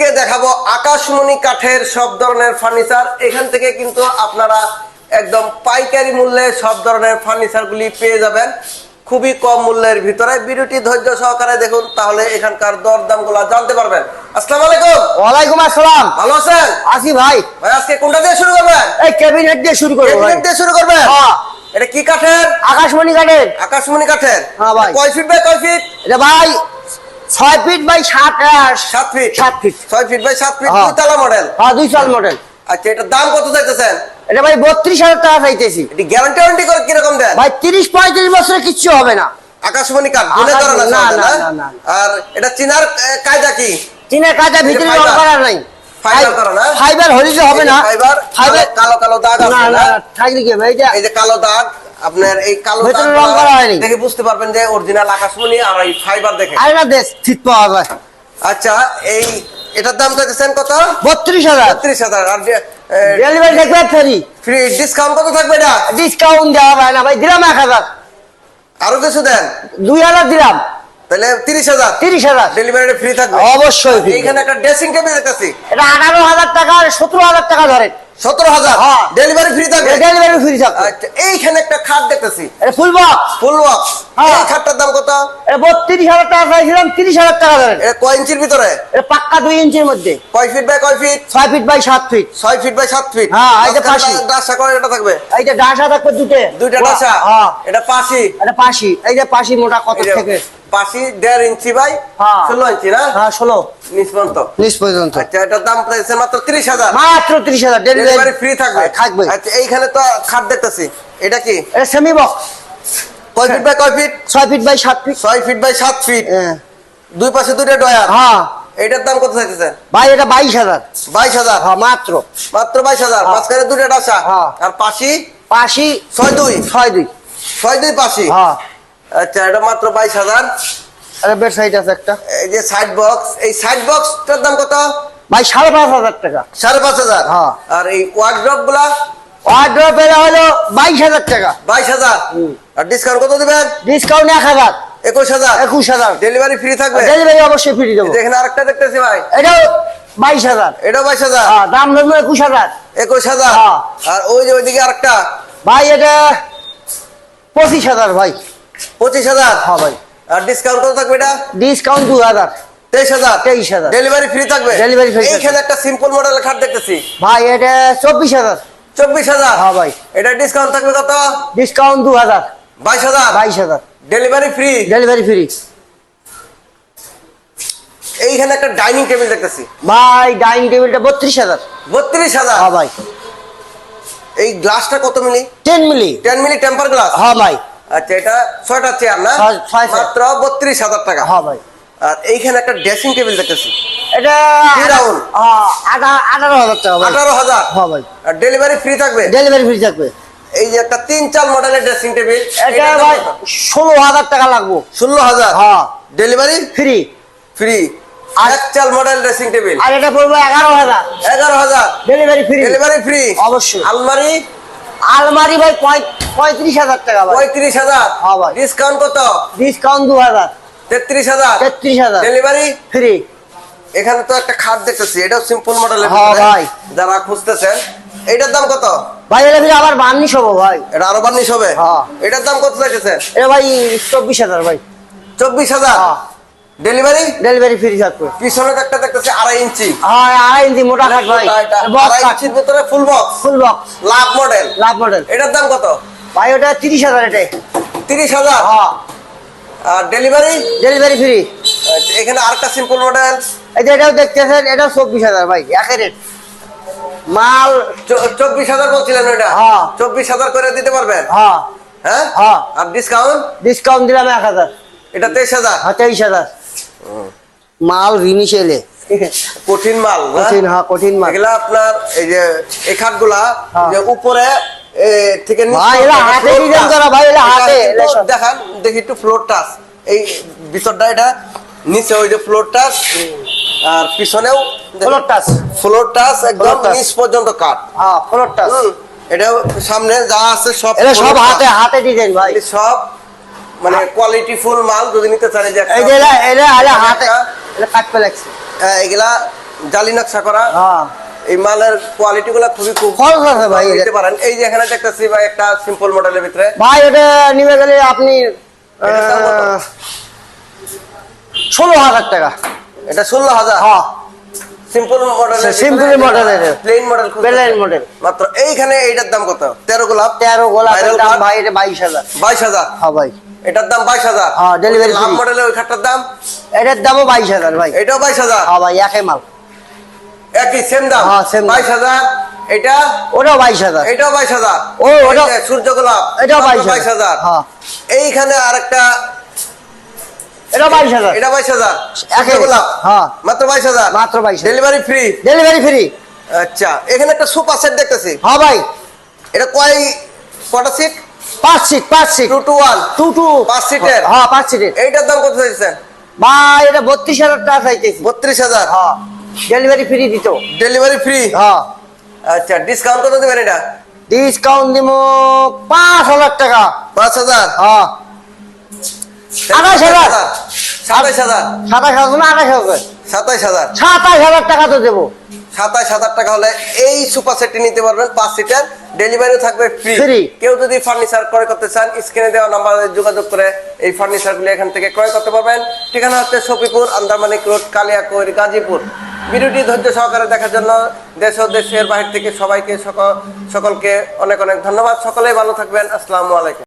আজকে দেখাবো আকাশমণি কাঠের সব ধরনের ফার্নিচার এখান থেকে কিন্তু আপনারা একদম পাইকারি মূল্যে সব ধরনের ফার্নিচারগুলি পেয়ে যাবেন। খুবই কম মূল্যের ভিতরে। ভিডিওটি ধৈর্য সহকারে দেখুন তাহলে এখানকার দরদামগুলা জানতে পারবেন। আসসালামু আলাইকুম। ওয়ালাইকুম আসসালাম। ভালো আছেন? আসি ভাই। ভাই আজকে কোনটা দিয়ে শুরু করবেন? এই ক্যাবিনেট দিয়ে শুরু করব ভাই। ক্যাবিনেট দিয়ে শুরু করবেন? হ্যাঁ। এটা কি কাঠের? আকাশমণি কাঠের। আকাশমণি কাঠের। হ্যাঁ ভাই। কয় ফিট বাই কয় ফিট এটা ভাই ছয় ফিট বাই সাত সাত ফিট। সাত ফিট। ছয় ফিট বাই সাত ফিট হ্যাঁ। মডেল হ্যাঁ দুই মডেল আচ্ছা এটার দাম কত চাইতেছেন? এটা ভাই বত্রিশ হাজার টাকা চাইতেছি। এটি গ্যারান্টি ওয়ারেন্টি করে কীরকম দেন? ভাই তিরিশ পঁয়ত্রিশ বছরে কিচ্ছু হবে না। আকাশমণি কাঠ আকাশ- ধরা না না। আর এটা চিনার কায়দা কি? চীনের কাঁচা ভিতরে? রং করা নাই। ফাইবার করা না? ফাইবার হলিতে হবে না। ফাইবার ফাইবার কালো কালো দাগ আছে না না? থাকলে কি এইটা এই যে কালো দাগ আপনার এই কালো রং করা হয়নি। দেখে বুঝতে পারবেন যে অরিজিনাল আকাশমণি আর এই ফাইবার দেখে। আর না দেশ ঠিক পাওয়া যায়। আচ্ছা এই এটার দাম চাইতেছেন কত? বত্রিশ হাজার। বত্রিশ হাজার আর ডেলিভারি দেখবে ফ্রি ফ্রি ডিসকাউন্ট কত থাকবে এটা? ডিসকাউন্ট দেওয়া হয় না ভাই দিলাম এক হাজার। আরও কিছু দেন? দুই হাজার দিলাম। তাহলে তিরিশ হাজার। তিরিশ হাজার। ডেলিভারি ফ্রি থাকবে। অবশ্যই। এইখানে একটা ড্রেসিং টেবিল দেখতেছি। এটা আঠারো হাজার টাকা আর সতেরো হাজার টাকা ধরেন। সতেরো হাজার। হ্যাঁ। ডেলিভারি ফ্রি থাকবে? ডেলিভারি ফ্রি থাকবে। আচ্ছা এইখানে একটা খাট দেখতেছি। এটা ফুল বক্স ফুল বক্স হ্যাঁ। এই খাটটার দাম কত? বত্রিশ হাজার টাকা চাইছিলাম তিরিশ হাজার টাকা ধরেন। এটা কয় ইঞ্চির ভিতরে? এটা পাক্কা দুই ইঞ্চির মধ্যে। কয় ফিট বাই কয় ফিট ছয় ফিট বাই সাত ফিট ছয় ফিট বাই সাত ফিট হ্যাঁ, এই যে পাশি। ডাসা করে এটা থাকবে? এইটা ডাসা থাকবে দুটে। দুইটা ডাসা? হ্যাঁ। এটা পাশি? এটা পাশি। এই যে পাশি মোটা কত থেকে? পাশি দেড় ইঞ্চি বাই হ্যাঁ। ষোলো ইঞ্চি না? হ্যাঁ ষোলো। নিচ পর্যন্ত। আচ্ছা এটার দাম মাত্র তিরিশ হাজার। মাত্র তিরিশ হাজার ডেলিভারি ডেলিভারি ফ্রি থাকবে। থাকবে। আচ্ছা এইখানে তো খাট দেখতেছি। এটা কি? এটা সেমি বক্স কয় ফিট বাই কয় ফিট ছয় ফিট বাই সাত ফিট ছয় ফিট বাই সাত ফিট হ্যাঁ। দুই পাশে দুইটা ডয়ার হ্যাঁ। এটার দাম কত চাইতেছেন ভাই এটা বাইশ হাজার। বাইশ হাজার? হ্যাঁ মাত্র। মাত্র বাইশ হাজার। হ্যাঁ। মাঝখানে দুইটা ডাসা। হ্যাঁ। আর পাশি? পাশি ছয় দুই। ছয় দুই। ছয় দুই পাশি? হ্যাঁ। আচ্ছা এটা মাত্র বাইশ হাজার। এটা বেড সাইড আছে একটা। এই যে সাইড বক্স এই সাইড বক্সটার দাম কত? ভাই সাড়ে পাঁচ হাজার টাকা। সাড়ে পাঁচ হাজার? হ্যাঁ। আর এই ওয়ার্ড্রপগুলা ওয়ার্ড্রপ এর হলো বাইশ হাজার টাকা। বাইশ হাজার? আর ডিসকাউন্ট কত দিবেন? ডিসকাউন্ট এক হাজার। একুশ হাজার। একুশ হাজার। ডেলিভারি ফ্রি থাকবে? ডেলিভারি অবশ্যই ফ্রি দেবো। এখানে আরেকটা দেখতেছি ভাই। এটাও বাইশ হাজার। এটাও বাইশ হাজার? হ্যাঁ দাম ধরবো একুশ হাজার। একুশ হাজার? হ্যাঁ। আর ওই যে ওইদিকে আরেকটা? ভাই এটা পঁচিশ হাজার ভাই। পঁচিশ হাজার। হ্যাঁ ভাই। আর ডিসকাউন্ট কত থাকবে এটা? ডিসকাউন্ট দু হাজার। তেইশ হাজার? তেইশ হাজার। ডেলিভারি ফ্রি থাকবে? Delivery free এইখানে একটা সিম্পল মডেলের খাট দেখতেছি। ভাই এটা চব্বিশ হাজার। চব্বিশ হাজার? হ্যাঁ ভাই। এটা ডিসকাউন্ট থাকবে কত? ডিসকাউন্ট দু হাজার। বাইশ হাজার? বাইশ হাজার। ডেলিভারি ফ্রি ডেলিভারি ফ্রি এইখানে একটা ডাইনিং টেবিল দেখতেছি। ভাই ডাইনিং টেবিলটা বত্রিশ হাজার। বত্রিশ হাজার? হ্যাঁ ভাই। এই গ্লাসটা কত মিলি? Ten milli. Ten milli temper glass হ্যাঁ ভাই। আচ্ছা এটা ছয়টা চেয়ার না? মাত্র বত্রিশ হাজার টাকা। হ্যাঁ ভাই। আর এইখানে একটা ড্রেসিং টেবিল দেখতেছি। এটা আঠারো হাজার টাকা আঠারো হাজার? হ্যাঁ ভাই। আর ডেলিভারি ফ্রি থাকবে? ডেলিভারি ফ্রি থাকবে। এই যে একটা তিন চাল মডেলের ড্রেসিং টেবিল এটা ভাই ষোলো হাজার টাকা লাগবো। ষোলো হাজার? হ্যাঁ। ডেলিভারি ফ্রি ফ্রি এক চাল মডেল ড্রেসিং টেবিল আর এটা পড়বে এগারো হাজার। এগারো হাজার। ডেলিভারি ফ্রি ডেলিভারি ফ্রি অবশ্যই। আলমারি? আলমারি ভাই পঁয়- পঁয়ত্রিশ হাজার টাকা পঁয়ত্রিশ হাজার? হ্যাঁ ভাই। ডিসকাউন্ট কত? ডিসকাউন্ট দু হাজার। তেত্রিশ হাজার? তেত্রিশ হাজার। ডেলিভারি ফ্রি এখানে তো একটা খাট দেখতেছি এটাও সিম্পল মডেল হ্যাঁ ভাই। যারা খুঁজতেছেন এটার দাম কত? ভাই এটা ফিরে আবার বার্নিশ হব ভাই। এটা আরও বার্নিশ হবে? হ্যাঁ। এটার দাম কত চাইতেছেন? এটা ভাই চব্বিশ হাজার ভাই। চব্বিশ হাজার? হ্যাঁ। ডেলিভারি ডেলিভারি ফ্রি থাকবে পিছনে একটা দেখতেছি আড়াই ইঞ্চি। হ্যাঁ আড়াই ইঞ্চি মোটা খাট ভাই। এটা আড়াই ইঞ্চির ভিতরে full box full box love model love model এটার দাম কত? ভাই ওটা তিরিশ হাজার এটাই। তিরিশ হাজার? হ্যাঁ। আর ডেলিভারি ডেলিভারি ফ্রি এখানে আরেকটা সিম্পল মডেল এই যে এটাও দেখতেছেন এটাও চব্বিশ হাজার ভাই একের রেট। মাল চব্বিশ হাজার বলছিলেন ওইটা? হ্যাঁ। চব্বিশ হাজার করে দিতে পারবেন? হ্যাঁ। হ্যাঁ? হ্যাঁ। আর ডিসকাউন্ট ডিসকাউন্ট দিলাম এক হাজার। এটা তেইশ হাজার? হ্যাঁ তেইশ হাজার। মাল রিনিশ এলে কঠিন মাল কঠিন হ্যাঁ কঠিন মাল। এগুলা আপনার এই যে এই খাটগুলা হ্যাঁ। যে উপরে থেকে ভাই, এরা হাতে floor করা, ভাই, এরা হাতে, কিন্তু এরা সব। দেখান দেখি একটু ফ্লোর টাচ এই ভিতরটা এটা নিচে ওই যে ফ্লোর টাচ আর পিছনেও Floor touch। ফ্লোর টাচ একদম। নিচ পর্যন্ত কাট হ্যাঁ ফ্লোরটা এটা সামনে যা আছে সব এটা সব হাতে হাতে ডিজাইন ভাই। সব মানে কোয়ালিটি ফুল মাল যদি নিতে চান এই যে একটা- যে এরা এরা হাতে একটা- এটা কাটতে লাগছে হ্যাঁ, এগুলা জালি নকশা করা। হ্যাঁ। এই মালের কোয়ালিটি গুলা খুবই খুব খরচ আছে ভাই। নিতে পারেন। এই যে এখানে দেখতেছি ভাই একটা সিম্পল মডেলের ভিতরে। ভাই এটা নিবে গেলে আপনি? ষোলো হাজার টাকা। এটা ষোলো হাজার? হ্যাঁ। Simple model model plane model model। মাত্র এইখানে এইটার দাম কত? তেরো গোলাপ। তেরো card? ভাই এটা বাইশ হাজার। বাইশ হাজার। হ্যাঁ ভাই। এটার দাম বাইশ হাজার হ্যাঁ, delivery লাভ। মডেলের ওই খাটটার দাম এটার দামও বাইশ হাজার ভাই এটাও বাইশ হাজার হ্যাঁ ভাই একই মাল একই সেম দাম হ্যাঁ, দাম। বাইশ হাজার এটা ওটাও বাইশ হাজার এটাও বাইশ হাজার ও, ওটা- সূর্য গোলাপ এটাও 22,000 হাজার হ্যাঁ। এইখানে আরেকটা এটাও বাইশ হাজার এটা বাইশ হাজার একই। গোলাপ হ্যাঁ। মাত্র বাইশ হাজার মাত্র 22,000 ডেলিভারি ফ্রি ডেলিভারি ফ্রি আচ্ছা এখানে একটা সুপার সেট দেখতেছি হ্যাঁ ভাই এটা কয় কটা সিট পাঁচ সিট পাঁচ seat two two one two two পাঁচ সিটের? হ্যাঁ পাঁচ সিটের এইটার দাম কত চাইছেন? বা এটা বত্রিশ হাজার টাকা চাইতেছি। বত্রিশ হাজার? হ্যাঁ। ডেলিভারি ফ্রি দিত। ডেলিভারি ফ্রি হ্যাঁ। আচ্ছা ডিসকাউন্ট কত দেবেন এটা? ডিসকাউন্ট দিব পাঁচ হাজার টাকা। পাঁচ হাজার? হ্যাঁ। আঠাশ হাজার। সাতাইশ হাজার। না আঠাশ হাজার? সাতাইশ হাজার। হাজার টাকা তো দেবো। সাতাইশ হাজার টাকা হলে এই সুপার সেটটি নিতে পারবেন পাঁচ সিটার ডেলিভারিও থাকবে ফ্রি কেউ যদি ফার্নিচার ক্রয় করতে চান স্ক্রিনে দেওয়া নাম্বারে যোগাযোগ করে এই ফার্নিচারগুলি এখান থেকে ক্রয় করতে পারবেন। ঠিকানা হচ্ছে সফিপুর আন্দারমানিক রোড কালিয়াকৈর গাজীপুর। ভিডিওটি ধৈর্য সহকারে দেখার জন্য দেশ ও দেশের বাহির থেকে সবাইকে সকল সকলকে অনেক অনেক ধন্যবাদ। সকলেই ভালো থাকবেন। আসসালামু আলাইকুম।